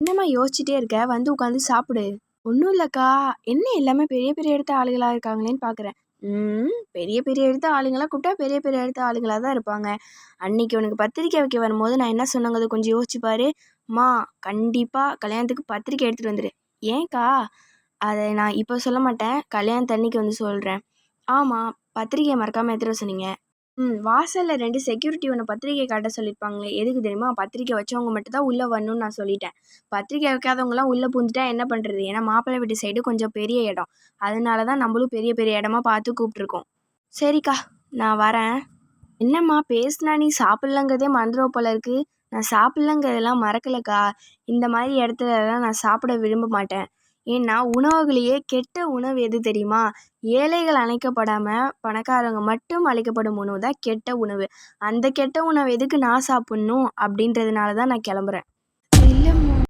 என்னம்மா யோசிச்சுட்டே இருக்க? வந்து உட்காந்து சாப்பிடு. ஒன்றும் இல்லைக்கா. என்ன எல்லாமே பெரிய பெரிய எடுத்த ஆளுகளாக இருக்காங்களேன்னு பார்க்குறேன் ம் பெரிய பெரிய எடுத்த ஆளுங்களாம் கூப்பிட்டா பெரிய பெரிய எடுத்த ஆளுங்களாக தான் இருப்பாங்க. அன்னைக்கு உனக்கு பத்திரிக்கை வைக்க வரும்போது நான் என்ன சொன்னங்கிறது கொஞ்சம் யோசிச்சு பாரு. கண்டிப்பாக கல்யாணத்துக்கு பத்திரிக்கை எடுத்துகிட்டு வந்துடு ஏன்க்கா? அதை நான் இப்போ சொல்ல மாட்டேன். கல்யாணத்தன்னைக்கு வந்து சொல்கிறேன் ஆமாம் பத்திரிக்கையை மறக்காமல் எடுத்துகிட்டு வர சொன்னீங்க. ம் வாசலில் ரெண்டு செக்யூரிட்டி ஒன்று பத்திரிக்கை காட்ட சொல்லியிருப்பாங்களே எதுக்கு தெரியுமா? பத்திரிக்கை வச்சவங்க மட்டும் தான் உள்ளே வரணும்னு நான் சொல்லிட்டேன். பத்திரிக்கை வைக்காதவங்களாம் உள்ளே பூந்துட்டா என்ன பண்ணுறது ஏன்னா மாப்பிள்ளை வீட்டு சைடு கொஞ்சம் பெரிய இடம். அதனால தான் நம்மளும் பெரிய பெரிய இடமா பார்த்து கூப்பிட்ருக்கோம் சரிக்கா நான் வரேன். என்னம்மா பேசுனா நீ சாப்பிட்லங்கிறதே மறந்துடுவ போல இருக்கு. நான் சாப்பிட்லங்கிறதெல்லாம் மறக்கலக்கா. இந்த மாதிரி இடத்துலலாம் நான் சாப்பிட விரும்ப மாட்டேன். ஏன்னா உணவுகளையே கெட்ட உணவு எது தெரியுமா? ஏழைகள் அழைக்கப்படாமல் பணக்காரங்க மட்டும் அழைக்கப்படும் உணவு தான் கெட்ட உணவு. அந்த கெட்ட உணவு எதுக்கு நான் சாப்பிட்ணும் அப்படின்றதுனால தான் நான் கிளம்புறேன்.